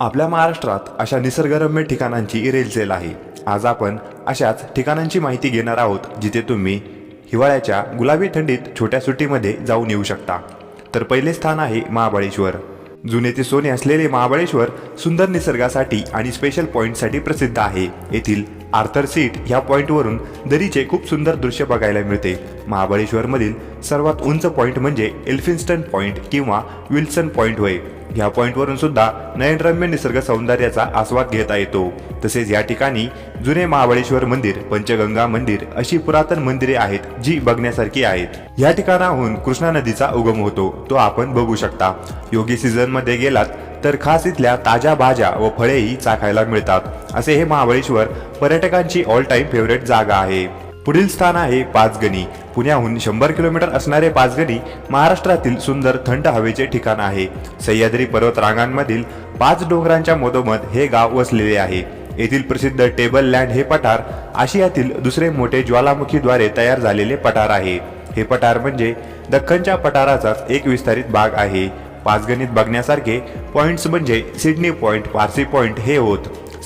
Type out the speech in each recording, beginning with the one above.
आपल्या महाराष्ट्रात अशा निसर्गरम्य ठिकाणांची रेलचेल आहे. आज आपण अशाच ठिकाणांची माहिती घेणार आहोत जिथे तुम्ही हिवाळ्याच्या गुलाबी थंडीत छोट्या सुट्टीमध्ये जाऊन येऊ शकता. तर पहिले स्थान आहे महाबळेश्वर. जुने ते सोने असलेले महाबळेश्वर सुंदर निसर्गासाठी आणि स्पेशल पॉईंटसाठी प्रसिद्ध आहे. येथील आर्थर सीट ह्या पॉईंटवरून दरीचे खूप सुंदर दृश्य बघायला मिळते. महाबळेश्वरमधील सर्वात उंच पॉईंट म्हणजे एल्फिन्स्टन पॉईंट किंवा विल्सन पॉईंट होय. या पॉईंटवरून सुद्धा नयनरम्य निसर्ग सौंदर्याचा आस्वाद घेता येतो. तसेच या ठिकाणी जुने महाबळेश्वर मंदिर पंचगंगा मंदिर अशी पुरातन मंदिरे आहेत जी बघण्यासारखी आहेत. या ठिकाणाहून कृष्णा नदीचा उगम होतो तो आपण बघू शकता. योगी सीझनमध्ये गेलात तर खास इथल्या ताज्या भाज्या व फळेही चाखायला मिळतात. असे हे महाबळेश्वर पर्यटकांची ऑल टाइम फेवरेट जागा आहे. पुढील स्थान आहे पाचगणी. पुण्याहून शंभर किलोमीटर असणारे पाचगणी महाराष्ट्रातील सुंदर थंड हवेचे ठिकाण आहे. सह्याद्री पर्वत रांगांमधील पाच डोंगरांच्या मधोमध हे गाव वसलेले आहे. येथील प्रसिद्ध टेबल लँड हे पठार आशियातील दुसरे मोठे ज्वालामुखीद्वारे तयार झालेले पठार आहे. हे पठार म्हणजे दख्खनच्या पठाराचाच एक विस्तारित भाग आहे. पाचगणीत बघण्यासारखे पॉइंट्स म्हणजे सिडनी पॉइंट पारसी पॉइंट हे होत.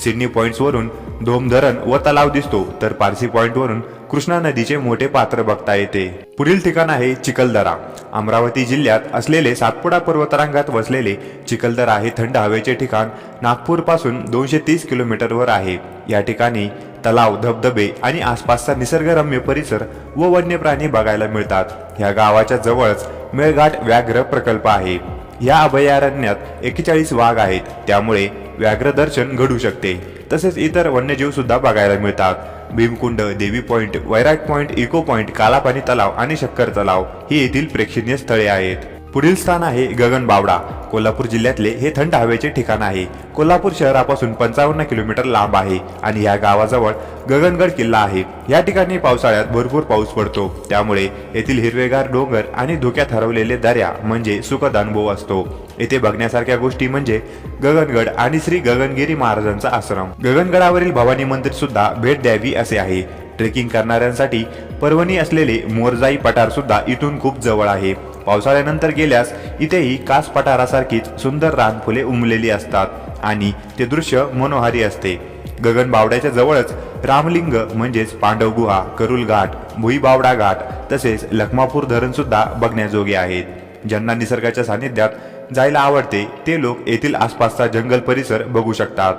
सिडनी पॉइंट्सवरून धोम धरण व तलाव दिसतो तर पारसी पॉइंटवरून कृष्णा नदीचे मोठे पात्र बघता येते. पुढील ठिकाण आहे चिखलदरा. अमरावती जिल्ह्यात असलेले सातपुडा पर्वतरांगात वसलेले चिखलदरा हे थंड हवेचे ठिकाण नागपूरपासून दोनशे तीस किलोमीटरवर आहे. या ठिकाणी तलाव धबधबे आणि आसपासचा निसर्गरम्य परिसर व वन्य प्राणी बघायला मिळतात. या गावाच्या जवळच मेळघाट व्याघ्र प्रकल्प आहे. या अभयारण्यात एकेचाळीस वाघ आहेत. त्यामुळे व्याघ्र दर्शन घडू शकते. तसेच इतर वन्यजीव सुद्धा बघायला मिळतात. Bhimkund Devi point Vairat point echo point Kalapani तलाव आणि शक्कर तलाव ही येथील प्रेक्षणीय स्थळे आहेत. पुढील स्थान आहे गगन बावडा कोल्हापूर जिल्ह्यातले हे थंड हवेचे ठिकाण आहे. कोल्हापूर शहरापासून पंचावन्न किलोमीटर लांब आहे आणि या गावाजवळ गगनगड किल्ला आहे. या ठिकाणी पावसाळ्यात भरपूर पाऊस पडतो. त्यामुळे येथील हिरवेगार डोंगर आणि धोक्यात हरवलेले दर्या म्हणजे सुखद अनुभव असतो. येथे बघण्यासारख्या गोष्टी म्हणजे गगनगड आणि श्री गगनगिरी महाराजांचा आश्रम. गगनगडावरील भवानी मंदिर सुद्धा भेट द्यावी असे आहे. ट्रेकिंग करणाऱ्यांसाठी पर्वणी असलेले मोरजाई पठार सुद्धा इथून खूप जवळ आहे. पावसाळ्यानंतर गेल्यास इथेही कास पठारासारखीच सुंदर रानफुले उमलेली असतात आणि ते दृश्य मनोहारी असते. गगनबावड्याच्या जवळच रामलिंग म्हणजेच पांडव गुहा करुल घाट भुईबावडा घाट तसेच लखमापूर धरण सुद्धा बघण्याजोगे आहेत. ज्यांना निसर्गाच्या सानिध्यात जायला आवडते ते लोक येथील आसपासचा जंगल परिसर बघू शकतात.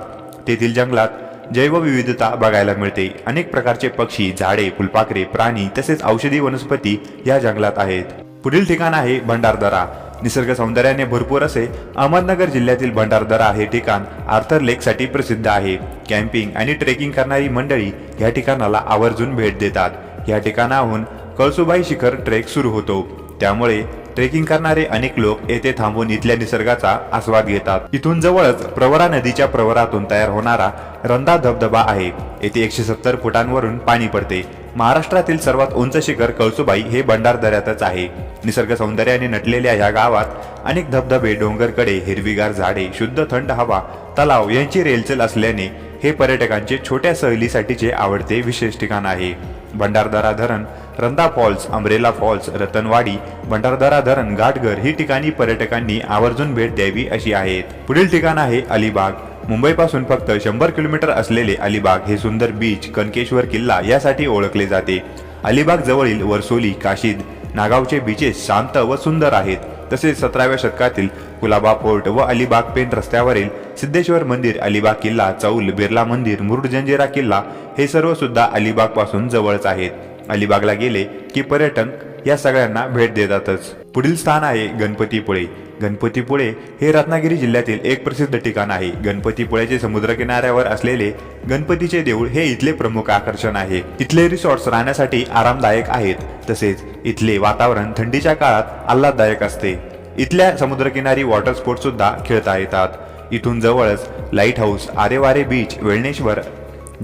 तेथील जंगलात जैवविविधता बघायला मिळते. अनेक प्रकारचे पक्षी झाडे फुलपाखरे प्राणी तसेच औषधी वनस्पती या जंगलात आहेत. पुढील ठिकाण आहे भंडारदरा. निसर्ग सौंदर्याने भरपूर असे अहमदनगर जिल्ह्यातील भंडारदरा हे ठिकाण आर्थर लेकसाठी प्रसिद्ध आहे. कॅम्पिंग आणि ट्रेकिंग करणारी मंडळी या ठिकाणाला आवर्जून भेट देतात. या ठिकाणाहून कळसुबाई शिखर ट्रेक सुरू होतो. त्यामुळे ट्रेकिंग करणारे अनेक लोक येथे थांबून इथल्या निसर्गाचा आस्वाद घेतात. इथून जवळच प्रवरा नदीच्या प्रवरातून तयार होणारा रंदा धबधबा आहे. येथे एकशे सत्तर फुटांवरून पाणी पडते. महाराष्ट्रातील सर्वात उंच शिखर कळसुबाई हे भंडारदऱ्यातच आहे. निसर्ग सौंदर्याने नटलेल्या या गावात अनेक धबधबे डोंगरकडे हिरवीगार झाडे शुद्ध थंड हवा तलाव यांची रेलचेल असल्याने हे पर्यटकांचे छोट्या सहलीसाठीचे आवडते विशेष ठिकाण आहे. भंडारदरा धरण Randha falls umbrella falls Ratanwadi Bhandardara धरण घाटघर ही ठिकाणी पर्यटकांनी आवर्जून भेट द्यावी अशी आहेत. पुढील ठिकाण आहे अलिबाग. मुंबईपासून फक्त शंभर किलोमीटर असलेले अलिबाग हे सुंदर बीच कनकेश्वर किल्ला यासाठी ओळखले जाते. अलिबाग जवळील वर्सोली काशीद नागावचे बीचेस शांत व सुंदर आहेत. तसेच सतराव्या शतकातील कुलाबा फोर्ट व अलिबाग पेन रस्त्यावरील सिद्धेश्वर मंदिर अलिबाग किल्ला चौल बिर्ला मंदिर मुरुड जंजिरा किल्ला हे सर्व सुद्धा अलिबागपासून जवळच आहेत. अलिबागला गेले की पर्यटक या सगळ्यांना भेट देतातच. पुढील स्थान आहे गणपतीपुळे. गणपतीपुळे हे रत्नागिरी जिल्ह्यातील एक प्रसिद्ध ठिकाण आहे. गणपतीपुळेचे समुद्रकिनाऱ्यावर असलेले गणपतीचे देऊळ हे इथले प्रमुख आकर्षण आहे. इथले रिसॉर्ट्स राहण्यासाठी आरामदायक आहेत. तसेच इथले वातावरण थंडीच्या काळात आल्हाददायक असते. इथल्या समुद्रकिनारी वॉटर स्पोर्ट सुद्धा खेळता येतात. इथून जवळच lighthouse Aareware beach Velneshwar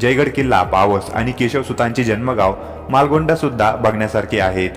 Jaigad किल्ला पावस आणि केशवसुतांचे जन्मगाव मालगोंडा सुद्धा बघण्यासारखे आहेत.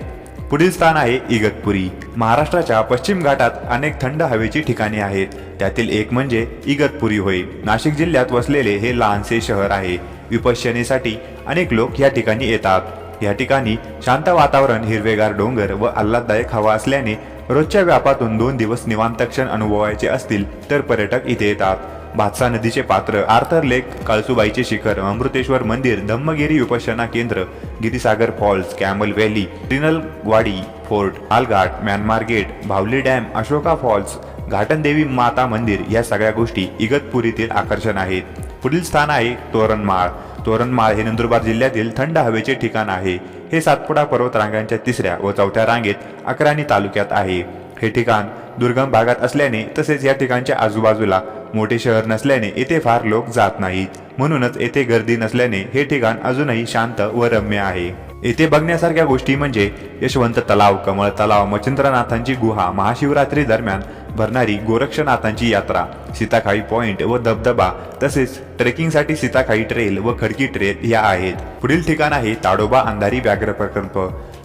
पुढील स्थान आहे इगतपुरी. महाराष्ट्राच्या पश्चिम घाटात अनेक थंड हवेची ठिकाणे आहेत. त्यातील एक म्हणजे इगतपुरी होय. नाशिक जिल्ह्यात वसलेले हे लहानसे शहर आहे. विपश्यनेसाठी अनेक लोक या ठिकाणी येतात. या ठिकाणी शांत वातावरण हिरवेगार डोंगर व आल्हाददायक हवा असल्याने रोजच्या व्यापातून दोन दिवस निवांत क्षण अनुभवायचे असतील तर पर्यटक इथे येतात. भातसा नदीचे पात्र आर्थर लेक कळसुबाईचे शिखर अमृतेश्वर मंदिर धम्मगिरी उपासना केंद्र Girisagar falls camel valley Tringalwadi fort Alghat Myanmar gate Bhavali dam Ashoka falls Ghatandevi माता मंदिर या सगळ्या गोष्टी इगतपुरीतील आकर्षण आहेत. पुढील स्थान आहे तोरणमाळ. तोरणमाळ हे नंदुरबार जिल्ह्यातील थंड हवेचे ठिकाण आहे. हे सातपुडा पर्वत रांगांच्या तिसऱ्या व चौथ्या रांगेत अकराणी तालुक्यात आहे. हे ठिकाण दुर्गम भागात असल्याने तसेच या ठिकाणच्या आजूबाजूला मोठे शहर नसल्याने येथे फार लोक जात नाहीत. म्हणूनच येथे गर्दी नसल्याने हे ठिकाण अजूनही शांत व रम्य आहे. येथे बघण्यासारख्या गोष्टी म्हणजे यशवंत तलाव कमळ तलाव मच्छिंद्रनाथांची गुहा महाशिवरात्री दरम्यान भरणारी गोरक्षनाथांची यात्रा सीताखाई पॉइंट व धबधबा तसेच ट्रेकिंगसाठी सीताखाई ट्रेल व खडकी ट्रेल या आहेत. पुढील ठिकाण आहे ताडोबा अंधारी व्याघ्र प्रकल्प.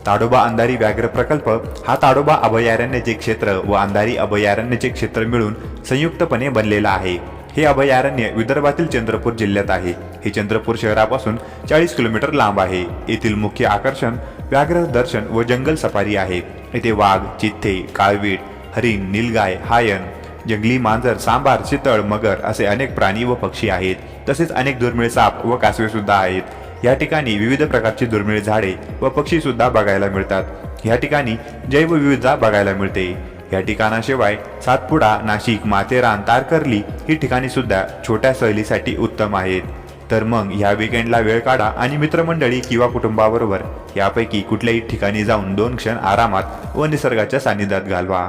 ताडोबा अंधारी व्याघ्र प्रकल्प हा ताडोबा अभयारण्याचे क्षेत्र व अंधारी अभयारण्याचे क्षेत्र मिळून संयुक्तपणे बनलेला आहे. हे अभयारण्य विदर्भातील चंद्रपूर जिल्ह्यात आहे. हे चंद्रपूर शहरापासून चाळीस किलोमीटर लांब आहे. येथील मुख्य आकर्षण व्याघ्र दर्शन व जंगल सफारी आहे. येथे वाघ चित्ते काळवीट हरिण नीलगाय हायन जंगली मांजर सांबार चितळ मगर असे अनेक प्राणी व पक्षी आहेत. तसेच अनेक दुर्मिळ साप व कासवे सुद्धा आहेत. या ठिकाणी विविध प्रकारची दुर्मिळ झाडे व पक्षी सुद्धा बघायला मिळतात. या ठिकाणी जैवविविधता बघायला मिळते. या ठिकाणाशिवाय सातपुडा नाशिक माथेरान तारकर्ली ही ठिकाणी सुद्धा छोट्या सहलीसाठी उत्तम आहेत. तर मग ह्या विकेंडला वेळ काढा आणि मित्रमंडळी किंवा कुटुंबाबरोबर यापैकी कुठल्याही ठिकाणी जाऊन दोन क्षण आरामात व निसर्गाच्या सानिध्यात घालवा.